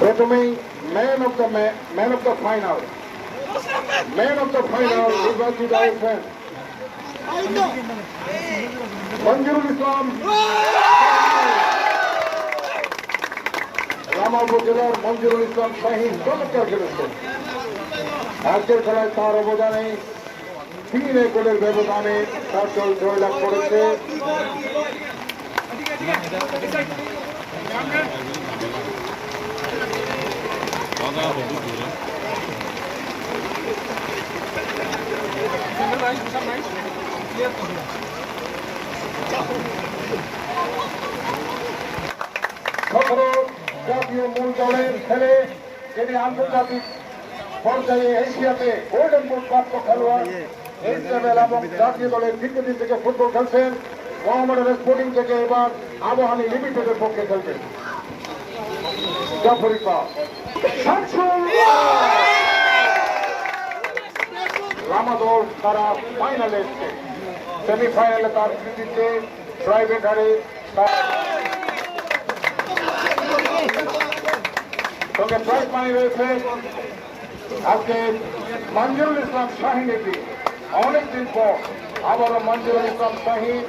প্রথমেই man of the man of the final man of the final নির্বাচিত হয়েছেন মঞ্জুরুল ইসলাম রামাপুর জেলার মঞ্জুরুল ইসলাম শাহিন চমৎকার খেলেছেন আজকের খেলায় তার অবদানে তিন গোলের ব্যবধানে তার দল জয়লাভ করেছে সতেরো জাতীয় মূল দলের ছেলে যিনি আন্তর্জাতিক পর্যায়ে এশিয়াতে গোল্ডেন বুট প্রাপ্ত খেলোয়াড় লেভেল এবং জাতীয় দলের দীর্ঘদিন থেকে ফুটবল খেলছেন মোহাম্মদ স্পোর্টিং থেকে এবার আবহানী লিমিটেডের পক্ষে খেলছেন জাফর ইকবাল শামসুল রামাদোর তারা ফাইনালে এসছে। সেমিফাইনালে তার কৃতিত্বে তার সঙ্গে প্রাইজ মানি রয়েছে। আজকে মঞ্জুরুল ইসলাম শাহিন এটি অনেকদিন পর আবারও মঞ্জুরুল ইসলাম শাহিন